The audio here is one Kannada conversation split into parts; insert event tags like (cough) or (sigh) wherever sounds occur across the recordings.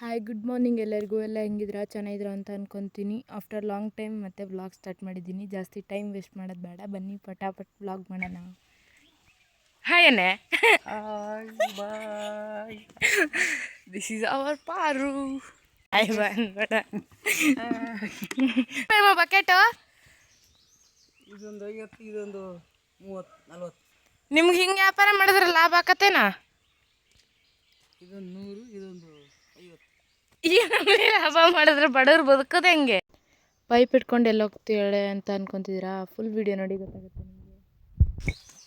ಹಾಯ್ ಗುಡ್ ಮಾರ್ನಿಂಗ್ ಎಲ್ಲರಿಗೂ. ಎಲ್ಲ ಹೆಂಗಿದ್ರ? ಚೆನ್ನಾಗಿದ್ರ ಅಂತ ಅನ್ಕೊತೀನಿ. ಆಫ್ಟರ್ ಲಾಂಗ್ ಟೈಮ್ ಮತ್ತೆ ವ್ಲಾಗ್ ಸ್ಟಾರ್ಟ್ ಮಾಡಿದ್ದೀನಿ. ಜಾಸ್ತಿ ಟೈಮ್ ವೇಸ್ಟ್ ಮಾಡೋದು ಬೇಡ. ಬನ್ನಿ ಪಟಾಪಟ್ ಬ್ಲಾಗ್ ಮಾಡೋಣ. ಹಾಯ್ ಅನ್ನೆ ಬಾಯ್ this is our Paru hi ಬಂದ್ಬೇಡ bucket ಇದೊಂದು ಐವತ್ತು ಇದೊಂದು ಮೂವತ್ತು ನಲ್ವತ್ತು. ನಿಮ್ಗೆ ಹಿಂಗೆ ವ್ಯಾಪಾರ ಮಾಡಿದ್ರೆ ಲಾಭ ಆಕತ್ತೇನಾ? ಇದೊಂದು ನೂರು ಇದೊಂದು ಹಬ್ಬ ಮಾಡಿದ್ರೆ ಬಡವ್ರು ಬದುಕೋದು ಹೆಂಗೆ? ಪೈಪ್ ಇಟ್ಕೊಂಡು ಎಲ್ಲ ಹೋಗ್ತೀಳೆ ಅಂತ ಅನ್ಕೊಂತಿದ್ದೀರಾ? ಫುಲ್ ವಿಡಿಯೋ ನೋಡಿ ಗೊತ್ತಾಗುತ್ತೆ ನಿಮಗೆ.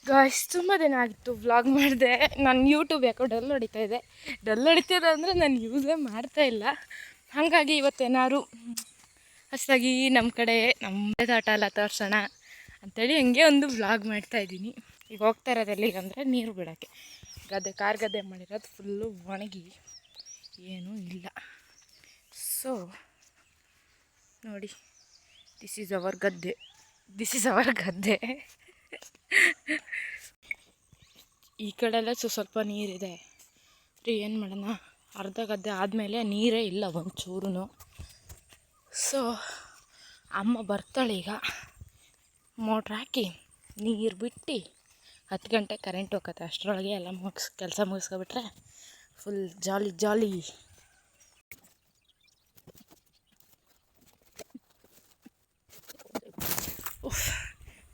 ಗಾಯ್ಸ್ ತುಂಬ ದಿನ ಆಗಿತ್ತು ವ್ಲಾಗ್ ಮಾಡಿದೆ. ನಾನು ಯೂಟ್ಯೂಬ್ ಯಾಕೋ ಡಲ್ ಹೊಡಿತಾ ಇದೆ. ಡಲ್ ಹೊಡಿತಿದೆ ಅಂದರೆ ನಾನು ಯೂಸೇ ಮಾಡ್ತಾ ಇಲ್ಲ. ಹಾಗಾಗಿ ಇವತ್ತೇನಾದ್ರು ಹೊಸದಾಗಿ ನಮ್ಮ ಕಡೆ ನಮ್ಮದೇ ತೋಟ ಎಲ್ಲ ತೋರ್ಸೋಣ ಅಂಥೇಳಿ ಹಂಗೆ ಒಂದು ವ್ಲಾಗ್ ಮಾಡ್ತಾ ಇದ್ದೀನಿ. ಈಗ ಹೋಗ್ತಾ ಇರೋದು ಎಲ್ಲಿಗೆ ಅಂದರೆ ನೀರು ಬಿಡೋಕ್ಕೆ. ಗದ್ದೆ, ಕಾರ್ ಗದ್ದೆ ಮಾಡಿರೋದು ಫುಲ್ಲು ಒಣಗಿ. ಏನೂ ಇಲ್ಲ. ಸೊ ನೋಡಿ ದಿಸ್ ಈಸ್ ಅವರ್ ಗದ್ದೆ. ದಿಸ್ ಈಸ್ ಅವರ್ ಗದ್ದೆ. ಈ ಕಡೆ ಸೊ ಸ್ವ- ಸ್ವಲ್ಪ ನೀರಿದೆ. ರೀ, ಏನು ಮಾಡೋಣ? ಅರ್ಧ ಗದ್ದೆ ಆದಮೇಲೆ ನೀರೇ ಇಲ್ಲ ಒಂಚೂರು ಸೊ ಅಮ್ಮ ಬರ್ತಾಳೆ ಈಗ. ಮೋಟ್ರ್ ಹಾಕಿ ನೀರು ಬಿಟ್ಟು ಹತ್ತು ಗಂಟೆ ಕರೆಂಟ್ ಹೋಗತ್ತೆ. ಅಷ್ಟರೊಳಗೆ ಎಲ್ಲ ಮುಗಿಸ್, ಕೆಲಸ ಮುಗಿಸ್ಕೊಬಿಟ್ರೆ ಫುಲ್ ಜಾಲಿ ಜಾಲಿ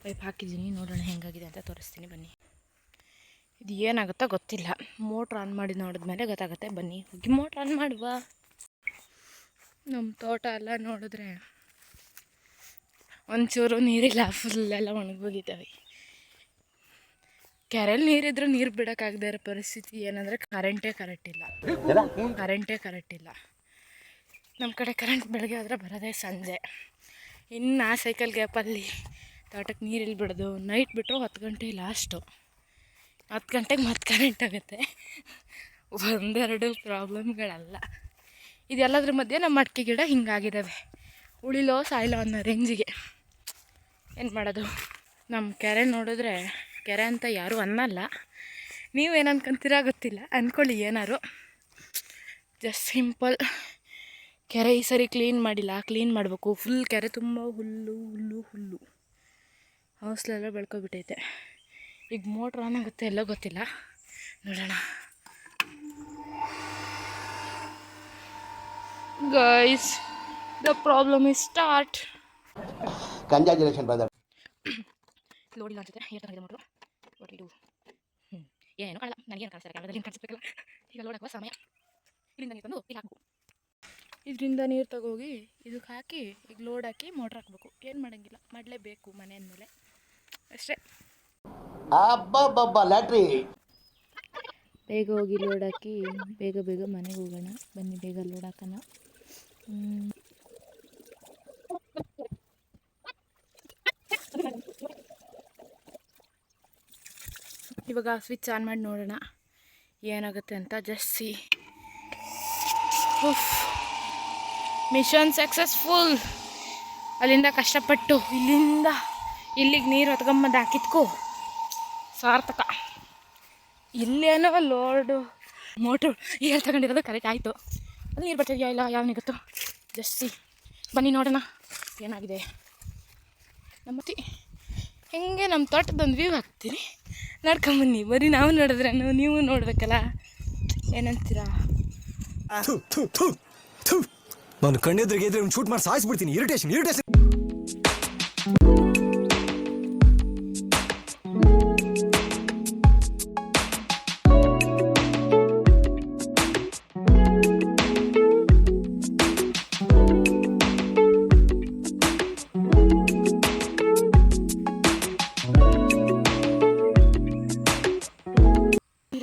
ಪೈಪ್ ಹಾಕಿದ್ದೀನಿ ನೋಡೋಣ ಹೆಂಗಾಗಿದೆ ಅಂತ ತೋರಿಸ್ತೀನಿ ಬನ್ನಿ. ಇದು ಏನಾಗುತ್ತೋ ಗೊತ್ತಿಲ್ಲ. ಮೋಟ್ರ್ ಆನ್ ಮಾಡಿ ನೋಡಿದ್ಮೇಲೆ ಗೊತ್ತಾಗುತ್ತೆ. ಬನ್ನಿ ಹೋಗಿ ಮೋಟ್ರ್ ಆನ್ ಮಾಡುವ. ನಮ್ಮ ತೋಟ ಎಲ್ಲ ನೋಡಿದ್ರೆ ಒಂಚೂರು ನೀರಿಲ್ಲ ಫುಲ್ ಎಲ್ಲ ಒಣಗೋಗಿದ್ದಾವೆ ಕೆರೆಯಲ್ಲಿ ನೀರಿದ್ರು ನೀರು ಬಿಡೋಕ್ಕಾಗದೇ ಇರೋ ಪರಿಸ್ಥಿತಿ ಏನಂದರೆ ಕರೆಂಟೇ ಕರೆಕ್ಟ್ ಇಲ್ಲ. ಕರೆಂಟೇ ಕರೆಕ್ಟ್ ಇಲ್ಲ. ನಮ್ಮ ಕಡೆ ಕರೆಂಟ್ ಬೆಳಗ್ಗೆ ಆದರೆ ಬರೋದೇ ಸಂಜೆ. ಇನ್ನು ಆ ಸೈಕಲ್ ಗ್ಯಾಪಲ್ಲಿ ತೋಟಕ್ಕೆ ನೀರು ಬಿಡೋದು. ನೈಟ್ ಬಿಟ್ಟರು ಹತ್ತು ಗಂಟೆ ಲಾಸ್ಟು ಹತ್ತು ಗಂಟೆಗೆ ಮತ್ತೆ ಕರೆಂಟ್ ಆಗುತ್ತೆ. ಒಂದೆರಡು ಪ್ರಾಬ್ಲಮ್ಗಳಲ್ಲ ಇದೆಲ್ಲದ್ರ ಮಧ್ಯೆ ನಮ್ಮ ಅಡಿಕೆ ಗಿಡ ಹಿಂಗಾಗಿದ್ದಾವೆ ಉಳಿಲೋ ಸಾಯಿಲೋ ಅನ್ನೋ ರೇಂಜಿಗೆ ಏನು ಮಾಡೋದು? ನಮ್ಮ ಕೆರೆ ನೋಡಿದ್ರೆ, ಕೆರೆ ಅಂತ ಯಾರೂ ಅನ್ನಲ್ಲ. ನೀವೇನು ಅನ್ಕೊಂತೀರಾ ಗೊತ್ತಿಲ್ಲ. ಅಂದ್ಕೊಳ್ಳಿ ಏನಾರು. ಜಸ್ಟ್ ಸಿಂಪಲ್ ಕೆರೆ ಈ ಸರಿ ಕ್ಲೀನ್ ಮಾಡಿಲ್ಲ ಕ್ಲೀನ್ ಮಾಡಬೇಕು. ಫುಲ್ ಕೆರೆ ತುಂಬ ಹುಲ್ಲು ಹುಲ್ಲು ಹುಲ್ಲು. ಹೌಸ್ಲೆಲ್ಲ ಬೆಳ್ಕೊಬಿಟ್ಟೈತೆ. ಈಗ ಮೋಟ್ರ್ ಆನ್ ಆಗುತ್ತೆ ಎಲ್ಲೋ ಗೊತ್ತಿಲ್ಲ. ನೋಡೋಣ. Guys the problem is start congratulation brother load ಲೋಡಿಲ್ಲ ಅನ್ಸುತ್ತೆ ಏರ್ ತಂದಿದೆ ಮೋಟ್ರು ವಾಟ್ ಇದು ಹ್ಞೂ ಏನು ಕಾಣಲ್ಲ. ನನಗೇನು ಕಾಣಿಸ್ತಾರೆ ಏನು ಕಾಣಿಸ್ಬೇಕಲ್ಲ ಈಗ ಲೋಡ್ ಹಾಕುವ ಸಮಯ. ಇಲ್ಲಿಂದ ನೀರು ತಂದು ಇಲ್ಲಿ ಹಾಕಬೇಕು ಇದರಿಂದ ನೀರು ತಗೋಗಿ ಇದಕ್ಕೆ ಹಾಕಿ ಈಗ ಲೋಡ್ ಹಾಕಿ ಮೋಟ್ರ್ ಹಾಕಬೇಕು. ಏನು ಮಾಡೋಂಗಿಲ್ಲ. ಮಾಡಲೇಬೇಕು ಮನೆ ಅಂದಮೇಲೆ ಅಷ್ಟೇ. ಬೇಗ ಹೋಗಿ ಲೋಡ್ ಹಾಕಿ ಬೇಗ ಬೇಗ ಮನೆಗೆ ಹೋಗೋಣ. ಬನ್ನಿ ಬೇಗ ಲೋಡ್ ಹಾಕೋಣ. ಇವಾಗ ಸ್ವಿಚ್ ಆನ್ ಮಾಡಿ ನೋಡೋಣ. ಏನಾಗುತ್ತೆ ಅಂತ ಜಸ್ಟ್ ಸಿ ಮಿಷನ್ ಸಕ್ಸಸ್ಫುಲ್. ಅಲ್ಲಿಂದ ಕಷ್ಟಪಟ್ಟು ಇಲ್ಲಿಂದ ಇಲ್ಲಿಗೆ ನೀರು ಹೊತ್ಕೊಂಬಂದು ಹಾಕಿದ್ಕು. ಸಾರ್ಥಕ. ಇಲ್ಲೇನೋ ಲೋಡು ಮೋಟ್ರು ಏರ್ ತಗೊಂಡಿರೋದು ಕರೆಕ್ಟ್ ಆಯಿತು. ಅದು ನೀರು ಬರ್ತಿದೆಯಾ ಇಲ್ಲ, ಯಾವ ಗೊತ್ತು ಜಸ್ಟ್ ಸಿ ಬನ್ನಿ ನೋಡೋಣ. ಏನಾಗಿದೆ? ನಮ್ಮತ್ತಿ ಹೆಂಗೆ ನಮ್ಮ ತೋಟದೊಂದು ವ್ಯೂ ಹಾಕ್ತೀನಿ. ನಡ್ಕೊಂಬನ್ನಿ. ಬರೀ ನಾವು ನೋಡಿದ್ರೆ ನೀವು ನೋಡ್ಬೇಕಲ್ಲ. ಏನಂತೀರಾ? ನಾನು ಕಣ್ಣೆದ್ರಿಗೆ ಇದ್ರೆ ಒಂದು ಶೂಟ್ ಮಾಡಿ ಸಾಯಿಸ್ಬಿಡ್ತೀನಿ. ಇರಿಟೇಷನ್ ಇರಿಟೇಷನ್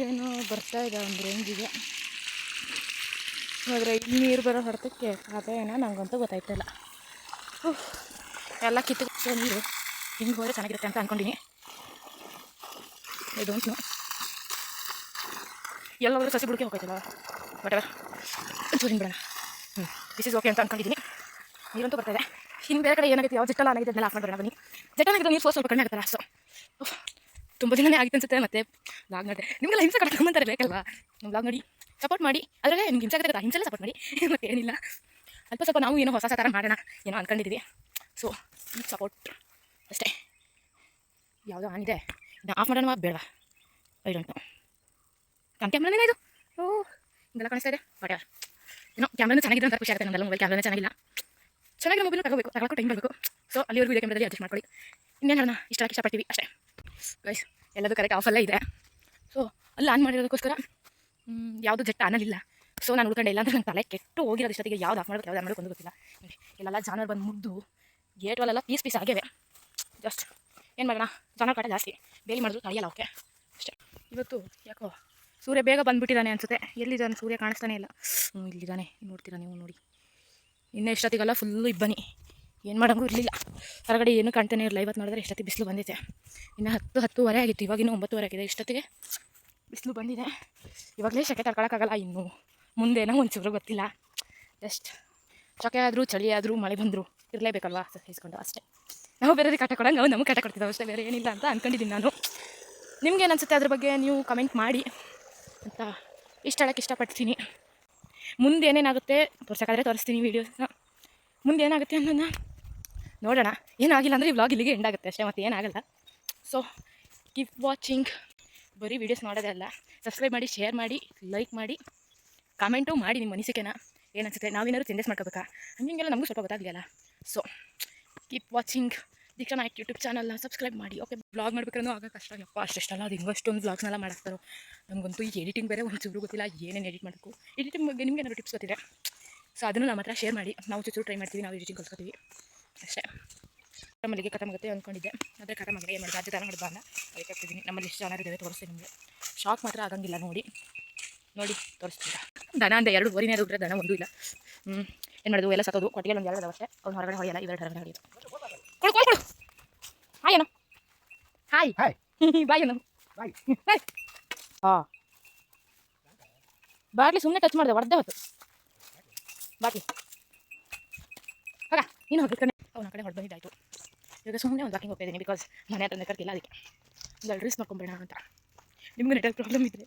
ಏನೋ ಬರ್ತಾ ಇದೆ ಒಂದು ರೇಂಜಿಗೆ ಆದರೆ ಇಲ್ಲಿ ನೀರು ಬರೋ ಹೊರತಕ್ಕೆ ಅದೇನೋ ನನಗಂತೂ ಗೊತ್ತಾಯ್ತಲ್ಲ ಎಲ್ಲ ಕಿತ್ತು ನೀರು ಹಿಂಗೆ ಹೋದರೆ ಚೆನ್ನಾಗಿರುತ್ತೆ ಅಂತ ಅಂದ್ಕೊಂಡಿನಿ ಇದು ಎಲ್ಲ ಹೋದ್ರೆ ಸಸಿ ಬುಡಕೆ ಹೋಗ್ತೈತಲ್ಲ ಬಟ್ ಚೂರಿನ ಬಿಡೋಣ. ಹ್ಞೂ ದಿಸ್ ಇಸ್ ಓಕೆ ಅಂತ ಅಂದ್ಕೊಂಡಿದ್ದೀನಿ ನೀರಂತೂ ಬರ್ತಾಯಿದೆ ಇನ್ನು ಬೇರೆ ಕಡೆ ಏನಾಗುತ್ತೆ? ಯಾವ ಜಟ್ಟಲ್ಲ ಆಗಿದೆ ಅದನ್ನೆಲ್ಲ ಆಫ್ ಮಾಡೋಣ ಬನ್ನಿ. ಜಟ್ಟನಾಗಿರೋ ನೀರು ಸ್ವಲ್ಪ ಕಡಿಮೆ ಆಗುತ್ತಲ್ಲ ಸೊ ತುಂಬ ದಿನನೇ ಆಗಿತ್ತು ಅನ್ಸುತ್ತೆ, ಮತ್ತೆ ಲಾಗ್ ನೋಡಿದೆ ನಿಮಗೆಲ್ಲ ಹಿಂಸೆ ಕಟ್ಕೊಂಬಂತಾರೆ ಬೇಕಲ್ವಾ? ಬ್ಲಾಗ್ ನೋಡಿ ಸಪೋರ್ಟ್ ಮಾಡಿ. ಅದ್ರಾಗೆ ನಿಮ್ಗೆ ಹಿಂಸೆ ಆಗುತ್ತೆ ಹಿಂಸೆಲ್ಲ ಸಪೋರ್ಟ್ ಮಾಡಿ. (laughs) ಮತ್ತೆ ಏನಿಲ್ಲ. ಅಲ್ಪ ಸ್ವಲ್ಪ ನಾವು ಏನೋ ಹೊಸ ಹೊಸ ಥರ ಮಾಡೋಣ, ಏನೋ ಅಂದ್ಕೊಂಡಿದ್ದೀವಿ ಸೊ ಈ ಸಪೋರ್ಟ್ ಅಷ್ಟೇ. ಯಾವುದೋ ಆನಿದೆ ಇದೆ. ಇದನ್ನ ಆಫ್ ಮಾಡೋಣ ಬೇಡ ಐ ಡೋಂಟ್ ನೋ ನಮ್ಮ ಕ್ಯಾಮ್ರಾನೇ ಇದು. ಓ, ಹಿಂಗೆಲ್ಲ ಕಾಣಿಸ್ತಾ ಇದೆ. ಬಟ್ ಏನೋ ಕ್ಯಾಮ್ರಾನು ಚೆನ್ನಾಗಿದೆ ಅಂತ ಖುಷಿ ಆಗುತ್ತೆ. ನಮ್ಮೆಲ್ಲ ಮೊಬೈಲ್ ಕ್ಯಾಮ್ರಾನೇ ಚೆನ್ನಾಗಿಲ್ಲ. ಚೆನ್ನಾಗಿ ಮೊಬೈಲ್ ತಗೋಬೇಕು. ತಗೊಳಕ್ಕೆ ಟೈಮ್ ಬರಬೇಕು ಸೊ ಅಲ್ಲಿವರೆಗೂ ಇದೆ ಕ್ಯಾಮ್ರಾದಲ್ಲಿ ಅಡ್ಜಸ್ಟ್ ಮಾಡ್ಕೊಳ್ಳಿ. ಇನ್ನೇನು ಹೇಳೋಣ ಇಷ್ಟ ಇಷ್ಟಪಡ್ತೀವಿ. ಅಷ್ಟೇ. ಗೈಸ್ ಎಲ್ಲದೂ ಕರೆಕ್ಟ್ ಆಫಲ್ಲೇ ಇದೆ. ಸೊ ಅಲ್ಲಿ ಆನ್ ಮಾಡಿರೋದಕ್ಕೋಸ್ಕರ ಯಾವುದು ಜಟ್ಟ ಅನ್ನಲಿಲ್ಲ. ಸೊ ನಾನು ಉಳ್ಕೊಂಡೆ. ಇಲ್ಲ ಅಂದ್ರೆ ನನ್ನ ತಲೆ ಕೆಟ್ಟು ಹೋಗಿರೋದು ಇಷ್ಟೊತ್ತಿಗೆ ಯಾವ್ದು ಆಫ್ ಮಾಡೋದು ಯಾವ್ದು ಮಾಡೋದು ಒಂದು ಗೊತ್ತಿಲ್ಲ. ಇಲ್ಲೆಲ್ಲ ಜಾನರ್ ಬಂದು ಮುದ್ದು ಗೇಟ್ವಲ್ಲೆಲ್ಲ ಪೀಸ್ ಪೀಸ್ ಆಗಿವೆ. ಜಸ್ಟ್ ಏನು ಮಾಡೋಣ ಜಾನರ್ ಕಾಟ ಜಾಸ್ತಿ. ಬೇಲಿ ಮಾಡಿದ್ರು ತಡೆಯಲ್ಲ ಓಕೆ ಅಷ್ಟೇ. ಇವತ್ತು ಯಾಕೋ ಸೂರ್ಯ ಬೇಗ ಬಂದುಬಿಟ್ಟಿದ್ದಾನೆ ಅನಿಸುತ್ತೆ. ಎಲ್ಲಿದ್ದಾನೆ ಸೂರ್ಯ? ಕಾಣಿಸ್ತಾನೆ ಇಲ್ಲ. ಹ್ಞೂ ಇಲ್ಲಿದ್ದಾನೆ. ನೋಡ್ತೀರಾ ನೀವು ನೋಡಿ. ಇನ್ನೂ ಎಷ್ಟೊತ್ತಿಗೆಲ್ಲ ಫುಲ್ಲು ಇಬ್ಬನಿ. ಏನು ಮಾಡೋಂಗೂ ಇರಲಿಲ್ಲ. ಹೊರಗಡೆ ಏನು ಕಾಣ್ತಾನೆ ಇರಲಿಲ್ಲ. ಇವತ್ತು ನೋಡಿದ್ರೆ ಎಷ್ಟೊತ್ತಿಗೆ ಬಿಸಿಲು ಬಂದಿದೆ. ಇನ್ನು ಹತ್ತು ಹತ್ತುವರೆ ಆಗಿತ್ತು. ಇವಾಗಿನ್ನೂ ಒಂಬತ್ತುವರೆ ಆಗಿದೆ. ಇಷ್ಟೊತ್ತಿಗೆ ಬಿಸಿಲು ಬಂದಿದೆ. ಇವಾಗಲೇ ಶೆಕೆ ತಡ್ಕೊಳಕ್ಕಾಗಲ್ಲ ಇನ್ನು. ಮುಂದೇನೋ ಒಂಚೂರು ಗೊತ್ತಿಲ್ಲ. ಜಸ್ಟ್ ಸೊಕೆ ಆದರೂ, ಚಳಿ ಆದರೂ, ಮಳೆ ಬಂದರೂ ಇರಲೇಬೇಕಲ್ವಾ? ಸಹಿಸ್ಕೊಂಡು ಅಷ್ಟೇ. ನಾವು ಬೇರೆ ಕಾಟ ಕೊಡಂಗೆ ನಾವು ನಮಗೆ ಕಾಟ ಕೊಡ್ತಿದ್ದಾವೆ ಅಷ್ಟೇ. ಬೇರೆ ಏನಿಲ್ಲ ಅಂತ ಅಂದ್ಕೊಂಡಿದ್ದೀನಿ ನಾನು. ನಿಮ್ಗೇನು ಅನಿಸುತ್ತೆ ಅದ್ರ ಬಗ್ಗೆ ನೀವು ಕಮೆಂಟ್ ಮಾಡಿ ಅಂತ ಇಷ್ಟ ಹೇಳಕ್ಕೆ ಇಷ್ಟಪಡ್ತೀನಿ. ಮುಂದೆ ಏನೇನಾಗುತ್ತೆ ತೋರ್ಸೋಕ್ಕಾದ್ರೆ ತೋರಿಸ್ತೀನಿ ವೀಡಿಯೋಸ್ನ ಮುಂದೆ ಏನಾಗುತ್ತೆ ಅನ್ನೋದನ್ನ ನೋಡೋಣ. ಏನಾಗಿಲ್ಲ ಅಂದರೆ ಈ ವ್ಲಾಗ್ ಇಲ್ಲಿಗೆ ಎಂಡ್ ಆಗುತ್ತೆ ಅಷ್ಟೇ. ಮತ್ತೆ ಏನಾಗಲ್ಲ ಸೊ ಕೀಪ್ ವಾಚಿಂಗ್ ಬರೀ ವೀಡಿಯೋಸ್ ನೋಡೋದೇ ಅಲ್ಲ. ಸಬ್ಸ್ಕ್ರೈಬ್ ಮಾಡಿ ಶೇರ್ ಮಾಡಿ ಲೈಕ್ ಮಾಡಿ ಕಾಮೆಂಟು ಮಾಡಿ ನಿಮ್ಮ ಅನಿಸಿಕೆನ. ಅನಿಸುತ್ತೆ? ನಾವೇನಾದ್ರು ಚೇಂಜಸ್ ಮಾಡ್ಕೋಬೇಕಾ? ಹಂಗೆಲ್ಲ ನಮಗೂ ಸ್ವಲ್ಪ ಗೊತ್ತಾಗಲಿಲ್ಲ so keep watching Deeksha Naik YouTube ಚಾನಲ್ನ ಸಬ್ಸ್ಕ್ರೈಬ್ ಮಾಡಿ. ಓಕೆ ಬ್ಲಾಗ್ ಮಾಡ್ಬೇಕಾದ್ರೂ ಆಗ ಕಷ್ಟ. ಯಪ್ಪ ಅಷ್ಟೆಷ್ಟಲ್ಲ ಅದು ಹಿಂಗಷ್ಟೊಂದು ಬ್ಲಾಗ್ಸ್ನೆಲ್ಲ ಮಾಡ್ತಾರೋ ನಮಗಂತೂ ಈ ಎಡಿಟಿಂಗ್ ಬೇರೆ ಒಂಚೂರು ಗೊತ್ತಿಲ್ಲ. ಏನೇನು ಎಡಿಟ್ ಮಾಡಬೇಕು? ಎಡಿಟಿಂಗ್ ಬಗ್ಗೆ ನಿಮ್ಗೆ ಏನಾದ್ರು ಟಿಪ್ಸ್ ಗೊತ್ತಿದೆ ಸೊ ಅದನ್ನು ನಮ್ಮ ಹತ್ರ ಶೇರ್ ಮಾಡಿ. ನಾವು ಚೂರು ಟ್ರೈ ಮಾಡ್ತೀವಿ. ನಾವು ಎಡಿಟಿಂಗ್ ಕಲ್ಸ್ಕೊತೀವಿ. ಅಷ್ಟೇ. ನಮ್ಮಲ್ಲಿಗೆ ಕಟಮಾಗುತ್ತೆ ಅಂದ್ಕೊಂಡಿದ್ದೆ. ಆದರೆ ಕಟಮಾಗಿದೆ ಏನು ಮಾಡಿದೆ? ಅದು ದನ ಹಿಡಿದ ಅದಕ್ಕೆ ಹಾಕ್ತಿದ್ದೀನಿ ನಮ್ಮಲ್ಲಿ ಎಷ್ಟು ಜನ ಇದ್ದಾವೆ ತೋರಿಸ್ತೀನಿ ನಿಮಗೆ. ಶಾಕ್ ಮಾತ್ರ ಆಗಂಗಿಲ್ಲ ನೋಡಿ. ನೋಡಿ ತೋರಿಸ್ತೀರಾ? ದನ ಅಂದೆ ಎರಡು ಓರಿನೇ ದುಡ್ರೆ ದನ ಒಂದು ಇಲ್ಲ. ಹ್ಞೂ ಏನು ಮಾಡೋದು ಎಲ್ಲ ಸತ್ತೋದು. ಕೊಟ್ಟಿಗೆ ಒಂದು ಎರಡು ಅಷ್ಟೇ. ಅವ್ನು ಹೊರಗಡೆ ಹೊಡೆಯಲ್ಲ ಇವೆರಡು ಹೊರಗಡೆ ಹೊಡೆಯೋದು ಕೊಡು ಕೊಡು ಕೊಡು. ಹಾಯ್ ಏನೋ ಹಾಯ್ ಹಾಯ್. ಬಾಯ್ ಏನೋ ಬಾಯ್. ಬಾಯ್ ಹಾಂ ಬಾಟ್ಲಿ ಸುಮ್ಮನೆ ಟಚ್ ಮಾಡಿದೆ ಹೊಡೆದೇ ಹೊತ್ತು. ಬಾಟ್ಲಿ ಹೋಗ. ನೀನು ಹೋಗಿ ಕಣೆ ಅವನ ಕಡೆ ಹೊಡೆದು ಬಂದಿದ್ದಾಯಿತು. ಇವಾಗ ಸುಮ್ಮನೆ ಒಂದು ವಾಕಿಂಗ್ ಹೋಗ್ತಿದ್ದೀನಿ ಬಿಕಾಸ್ ಮನೆ ಹತ್ರ ನೆಟ್ವರ್ಕ್ ಇಲ್ಲ ಅದಕ್ಕೆ ಒಂದು ಡ್ರೆಸ್ ಮಾಡ್ಕೊಂಬೇಡ ಅಂತ ನಿಮಗೆ ನೆಟ್ವರ್ಕ್ ಪ್ರಾಬ್ಲಮ್ ಇದ್ದರೆ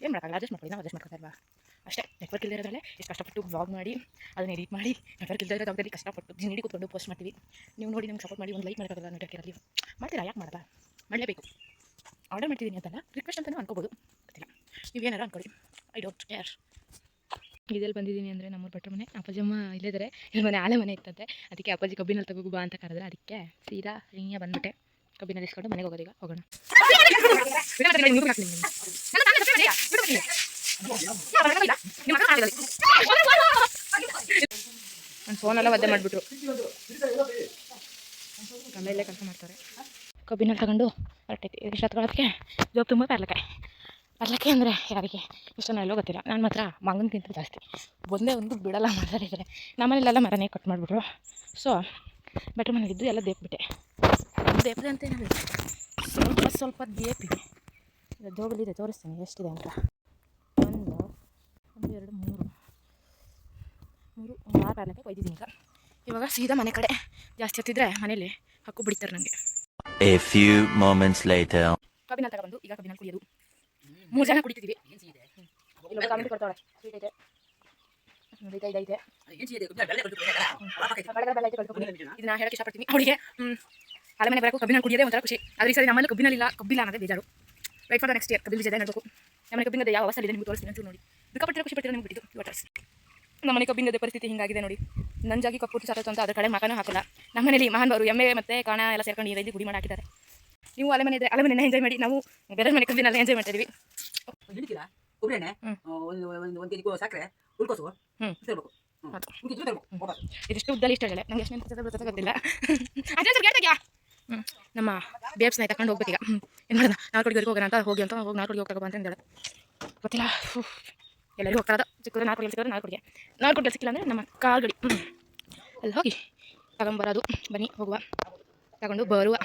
ಏನು ಮಾಡೋಕ್ಕಾಗಲ್ಲ ಅಡ್ಜಸ್ಟ್ ಮಾಡ್ಕೊಳ್ಳಿ ನಾವು ಅಡ್ಜಸ್ಟ್ ಮಾಡ್ಕೊತಾ ಇಲ್ವಾ ಅಷ್ಟೇ ನೆಟ್ವರ್ಕ್ ಇಲ್ಲದೆ ಇರೋದ್ರಲ್ಲೇ ಎಷ್ಟು ಕಷ್ಟಪಟ್ಟು ವ್ಲಾಗ್ ಮಾಡಿ ಅದನ್ನ ಎಡಿಟ್ ಮಾಡಿ ನೆಟ್ವರ್ಕ್ ಇಲ್ಲದೆ ಇರೋದಾಗದಲ್ಲಿ ಕಷ್ಟಪಟ್ಟು ಜಿಂಡಿ ಕೂತ್ಕೊಂಡು ಪೋಸ್ಟ್ ಮಾಡ್ತೀವಿ ನೀವು ನೋಡಿ ನಮ್ಗೆ ಸಪೋರ್ಟ್ ಮಾಡಿ ಒಂದು ಲೈಕ್ ಮಾಡೋಕ್ಕಾಗಲ್ಲ ನೆಟ್ವರ್ಕ್ ಇರಲಿ ಮಾಡ್ತೀರಾ ಯಾಕೆ ಮಾಡಲ್ಲ ಮಾಡಲೇಬೇಕು ಆರ್ಡರ್ ಮಾಡ್ತಿದ್ದೀನಿ ಅಂತಲ್ಲ ರಿಕ್ವೆಸ್ಟ್ ಅಂತಲೂ ಅನ್ಕೋಬೋದು ಗೊತ್ತಿಲ್ಲ ನೀವೇನಾರು ಅನ್ಕೊಳ್ಳಿ ಐ ಡೋಂಟ್ ಕೇರ್ ಇದೆಲ್ಲಿ ಬಂದಿದ್ದೀನಿ ಅಂದರೆ ನಮ್ಮೂರು ಭಟ್ರ ಮನೆ. ಅಪ್ಪಾಜಮ್ಮ ಇಲ್ಲದ್ರೆ ಇಲ್ಲಿ ಮನೆ, ಆಳೆ ಮನೆ ಇತ್ತಂತೆ. ಅದಕ್ಕೆ ಅಪ್ಪಾಜಿ ಕಬ್ಬಿನಲ್ಲಿ ತಗೋ ಬಾ ಅಂತ ಕರೆದ್ರೆ ಅದಕ್ಕೆ ಸೀದಾ ಹಿಂಗೆ ಬಂದ್ಬಿಟ್ಟೆ. ಕಬ್ಬಿನಲ್ಲಿ ಇಸ್ಕೊಂಡು ಮನೆಗೆ ಹೋಗೋದೀಗ ಹೋಗೋಣ. ನನ್ನ ಫೋನೆಲ್ಲ ಒದ್ದೆ ಮಾಡಿಬಿಟ್ರು. ಗಂಡ ಕೆಲಸ ಮಾಡ್ತಾರೆ. ಕಬ್ಬಿನಲ್ಲಿ ತಗೊಂಡು ಹೊರಟೈತಿ. ಇಷ್ಟು ಹತ್ಕೊಳ್ಳೋದಕ್ಕೆ ಜೋಬ್ ತುಂಬ ಪರ್ಲಕಾಯಿ. ಪರ್ಲಕಾಯಿ ಅಂದರೆ ಯಾರಿಗೆ? ಇಷ್ಟನೋ ಎಲ್ಲೋ ಗೊತ್ತಿಲ್ಲ. ನಾನು ಮಾತ್ರ ಮಂಗನ್ಗಿಂತ ಜಾಸ್ತಿ. ಒಂದೇ ಒಂದು ಬಿಡಲ್ಲ ಮಾತಾಡಿದರೆ ನಮ್ಮನೇಲೆಲ್ಲ ಮರನೇ ಕಟ್ ಮಾಡಿಬಿಟ್ರು. ಸೊ ಬೆಟ್ರ್ ಮನೆಗಿದ್ದು ಎಲ್ಲ ದೇಪ್ಬಿಟ್ಟೆ ದೇಪದೆ ಅಂತ ಏನಿಲ್ಲ ಸ್ವಲ್ಪ ಸ್ವಲ್ಪ ದೇಪಿದೆ ಇದೆ. ತೋರಿಸ್ತೀನಿ ಎಷ್ಟಿದೆ ಅಂತ. ಒಂದು ಒಂದು ಎರಡು ಮೂರು. ಮೂರು ಒಂದು ಆರು ಪರ್ಲಕಾಯಿ ಒಯ್ದಿದ್ದೀನಿ ಈಗ. ಇವಾಗ ಸೀದಾ ಮನೆ ಕಡೆ. ಜಾಸ್ತಿ ಹೊತ್ತಿದ್ರೆ ಮನೇಲಿ ಹಕ್ಕು ಬಿಡ್ತಾರೆ ನನಗೆ ಕಬ್ಬಿನ ತಗೊಂಡು ಈಗ ಕಬ್ಬಿನಲ್ಲಿ ಕುಡಿಯೋದು. ಮೂರು ಜನ ಕುಡಿತಿದ್ದೀವಿ ಇಲ್ಲೊಬ್ಬ ಕಾಮಿಡಿ ಕೊಡ್ತಾಳೆ ಸ್ವೀಟ್ ಐತೆ. ಇದೈತೆ ಇದೈತೆ ಬೆಲ್ಲ ಐತೆ. ಇದನ್ನ ಹೇಳಕ್ಕೆ ಇಷ್ಟಪಡ್ತೀನಿ. ಅವಳಿಗೆ ಹ್ಞೂ ಹಳೆ ಮನೆ ಬರೋಕ್ಕೂ ಕಬ್ಬಿನಲ್ಲಿ ಕುಡಿಯೋದೇ ಒಂಥರ ಖುಷಿ. ಆದರೆ ಈ ಸರಿ ನಮ್ಮಲ್ಲಿ ಕಬ್ಬಿನಲ್ಲಿಲ್ಲ ಕಬ್ಬಿಲ್ಲ ಅನ್ನೋದೇ ಬೇಜಾರು. ವೈಟ್ ಫಾರ್ ನೆಕ್ಸ್ಟ್ ಇಯರ್ ಕಬ್ಬಿನ ಜೊತೆ ನೋಡಬೇಕು. ನಮ್ಮನೆ ಕಬ್ಬಿನದ ಯಾವ ಅವಸ್ಥೆ ಇದೆ ನಿಮ್ಗೆ ತೋರಿಸ್ತೀನಿ ಅಂತ ನೋಡಿ. ಬೇಕಾಪಟ್ಟಿರೋ ಖುಷಿ ಪಟ್ಟಿರೋ ನಿಮ್ಗೆ ಬಿಟ್ಟಿದ್ದು. ವಾಟರ್ಸ್ ನಮ್ಮನೆ ಕಬ್ಬಿನದ ಪರಿಸ್ಥಿತಿ ಹಿಂಗಾಗಿದೆ ನೋಡಿ. ನಂಜಾಗಿ ಕಪ್ಪು ಸಾಕು ಅಂತ ಅದ್ರ ಕಡೆ ಮಕನೂ ಹಾಕಲ್ಲ. ನಮ್ಮನೇಲಿ ಮಹಾನ್ ಬರು ಎಮ್ಮೆ ಮತ್ತೆ ಕಾಣ ಎಲ್ಲ ಸೇರ್ಕೊಂಡು ಇದರಲ್ಲಿ ಗುಡಿ ಮಾಡಿ ಹಾಕಿದ್ದಾರೆ. ನೀವು ಅಲೆಮನೆ ಇದ್ರೆ ಅಲೆ ಮನೆ ಎಂಜಾಯ್ ಮಾಡಿ. ನಾವು ಬೇರೆ ಮನೆ ಕಬ್ಬಿನಲ್ಲಿ ಎಂಜಾಯ್ ಮಾಡ್ತಾ ಕೊಬ್ಬರಿ. ಒಂದು ಒಂದು ಒಂದು ಕೆಜಿ ಸಕ್ಕರೆ ಉಳ್ಕೋಸು ಹ್ಮ್. ತರ್ಬೇಕು ಹೌದು. ಒಂದು ಕೆಜಿ ತರ್ಬೇಕು ವಾಪಸ್. ಇದಿಷ್ಟು ಉದ್ದಲ್ಲಿ ಇಷ್ಟ ಹೇಳಿ ನಂಗೆ ಎಷ್ಟು ನೆನಪು ಬರ್ತದೆ ಗೊತ್ತಿಲ್ಲ ಅದೇ (laughs) ಸರ್ ಕೇಳ್ತಾಗ್ಯಾ ಹ್ಞೂ ನಮ್ಮ ಬೇಬ್ಸ್ನ ತಕೊಂಡು ಹೋಗ್ಬೇಕೀಗ? ಏನು ಮಾಡೋಣ ನಾಲ್ಕು ಹೋಗೋಣ ಅಂತ ಹೋಗಿ ಅಂತ ಹೋಗಿ ನಾಲ್ಕು ಹೋಗ್ಬೇಕು ಅಂತ ಅಂದೇಳು ಗೊತ್ತಿಲ್ಲ. ಎಲ್ಲರಿಗೂ ಹೋಗ್ತಾರದ? ಸಿಕ್ಕಿದ್ರೆ ನಾಲ್ಕು ಸಿಕ್ಕಿದ್ರೆ ನಾಲ್ಕು ನಾಲ್ಕು ಸಿಕ್ಕಿಲ್ಲ ಅಂದರೆ ನಮ್ಮ ಕಾರ್ ಗಡಿ ಅಲ್ಲಿ ಹೋಗಿ ತಗೊಂಬರೋದು. ಬನ್ನಿ ಹೋಗುವ. ತಗೊಂಡು ಬರುವ.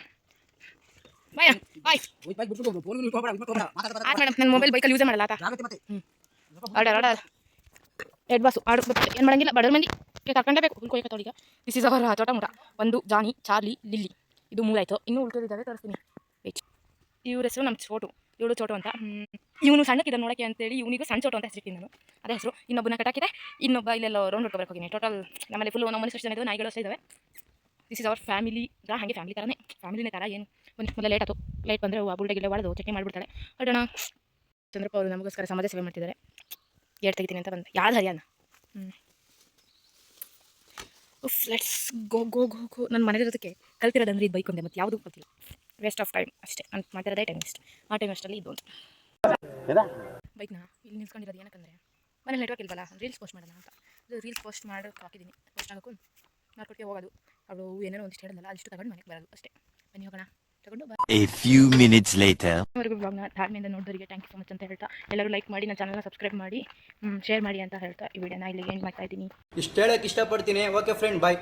ಬಾಯ್. ಬಾಯ್. ಬಿಟ್ಬಿಟ್ಟು ಹೋಗು. ಫೋನ್. ಮಾತಾಡ್ ಆಯ್ತು ಮೇಡಮ್ ನನ್ನ ಮೊಬೈಲ್ ಬೈಕಲ್ಲಿ ಯೂಸೇ ಮಾಡಲ್ಲ ಆತ. ಜಾಗ್ರತೆ ಮತ್ತೆ ಆರ್ಡರ್ ಆರ್ಡರ್ ಎರಡು ಬಾಸು ಆರ್ಡರ್ ಬರ್ತದೆ ಏನು ಮಾಡಂಗಿಲ್ಲ ಬಡವ್ರ ಮಂದಿ. ಕರ್ಕೊಂಡೇ ಬೇಕು ಹುಲ್ಕೋಯ್ ತೊಳಿಗ ದಿಸ್ ಇಸ್ ಅವರ್ ತೋಟ ಮುಟ. ಒಂದು ಜಾನಿ ಚಾರ್ಲಿ ಲಿಲ್ಲಿ. ಇದು ಮೂರಾಯ್ತು. ಇನ್ನೂ ಉಳ್ಕೊಂಡಿದ್ದಾವೆ ತೋರಿಸ್ತೀನಿ. ವೆಯ್ಟ್ ಇವ್ರ ಹೆಸರು ನಮ್ಮ ಚೋಟು. ಇವಳು ಚೋಟು ಅಂತ. ಇವನು ಸಣ್ಣಕ್ಕಿದ್ದ ಅಂತ ಅಂತೇಳಿ ಇವನಿಗೂ ಸಣ್ಣ ಚೋಟು ಅಂತ ಹೆಸರಿಟ್ಟಿನಿ ನಾನು. ಅದೇ ಹೆಸರು. ಇನ್ನೊಬ್ಬನ ಕಟಾಕಿದೆ ಇನ್ನೊಬ್ಬ ಇಲ್ಲೆಲ್ಲ ರೌಂಡ್ ಹೊಡ್ಕೊಬರಕ್ಕೆ ಹೋಗಿನಿ ಟೋಟಲ್ ನಮ್ಮಲ್ಲಿ ಫುಲ್ ನಮ್ಮ ಮನುಷ್ಯ ಇದ್ದಾವೆ. ನಾಯಿಗಳು ಅಷ್ಟೇ ಇದ್ದಾವೆ. ದಿಸ್ ಇಸ್ ಅವರ್ ಫ್ಯಾಮಿಲಿ ಹಾಗೆ ಫ್ಯಾಮಿಲಿ ಥರನೇ ಫ್ಯಾಮಿಲಿನೇ ತರ ಏನು? ಒಂದು ಮೊದಲು ಲೇಟ್ ಆಯ್ತು. ಲೇಟ್ ಬಂದರೆ ಬುಲ್ಡೆ ಗಿಲ್ಲೆ ಹೊಡೆದು ಚಟ್ನಿ ಮಾಡಿಬಿಡ್ತಾಳೆ. ಅಡೋಣ ಚಂದ್ರಪ್ಪ ಅವರು ನಮಗೋಸ್ಕರ ಸಮಾಜ ಸೇವೆ ಮಾಡ್ತಿದ್ದಾರೆ. ಏಟ್ ತೆಗಿತೀನಿ ಅಂತ ಬಂದು. ಯಾವ್ದು ಹರಿಯಾಣ? ಹ್ಞೂ ಉಫ್ ಲೆಟ್ಸ್ ಗೋ ಗೋ ಗೋ ಗೋ ನನ್ನ ಮನೆದಿರೋದಕ್ಕೆ ಕಲ್ತಿರೋದಂದ್ರೆ ಇದು ಬೈಕ್ ಒಂದೇ ಮತ್ತೆ ಯಾವುದು ಗೊತ್ತಿಲ್ಲ. ವೇಸ್ಟ್ ಆಫ್ ಟೈಮ್ ಅಷ್ಟೇ. ನಾನು ಮಾತಾಡೋದೇ ಟೈಮ್ ಇಷ್ಟು ಆ ಟೈಮ್ ಅಷ್ಟರಲ್ಲಿ ಇದು ಅಂತ. ಬೈಕ್ನ ಇಲ್ಲಿ ನಿಲ್ಸ್ಕೊಂಡಿರೋದು ಏನಕ್ಕಂದ್ರೆ ಮನೇಲಿ ನೆಟ್ವರ್ಕ್ ಇಲ್ವಲ್ಲ ರೀಲ್ಸ್ ಪೋಸ್ಟ್ ಮಾಡೋಣ ಅಂತ. ಅದು ರೀಲ್ಸ್ ಪೋಸ್ಟ್ ಮಾಡೋಕ್ಕೆ ಹಾಕಿದ್ದೀನಿ ಪೋಸ್ಟ್ ಆಗೋಕ್ಕೂ ಮಾರ್ಕೆಟ್ಗೆ ಹೋಗೋದು. ಅವಳು ಏನೇನೋ ಒಂದಿಷ್ಟು ಅಲ್ಲಿ ಅದಿಷ್ಟು ತಗೊಂಡು ಮನೆಗೆ ಬರೋದು ಅಷ್ಟೇ. ಬನ್ನಿ ಹೋಗೋಣ. ತಗೊಂಡು a A few minutes later. ವರೆಗೂ ಬ್ಲಾಗ್ನ ತಾಳ್ಮೆಯಿಂದ ನೋಡಿದವರಿಗೆ ಥ್ಯಾಂಕ್ ಯು ಸೊ ಮಚ್ ಅಂತ ಹೇಳ್ತಾ ಎಲ್ಲರೂ ಲೈಕ್ ಮಾಡಿ ನನ್ನ ಚಾನಲ್ನ ಸಬ್ಸ್ಕ್ರೈಬ್ ಮಾಡಿ ಶೇರ್ ಮಾಡಿ ಅಂತ ಹೇಳ್ತಾ ಈ ವಿಡಿಯೋನ ಇಲ್ಲಿಗೆ ಎಂಡ್ ಮಾಡ್ತಾ ಇದ್ದೀನಿ. ಇಷ್ಟು ಹೇಳಕ್ಕೆ ಇಷ್ಟಪಡ್ತೀನಿ. Okay friend bye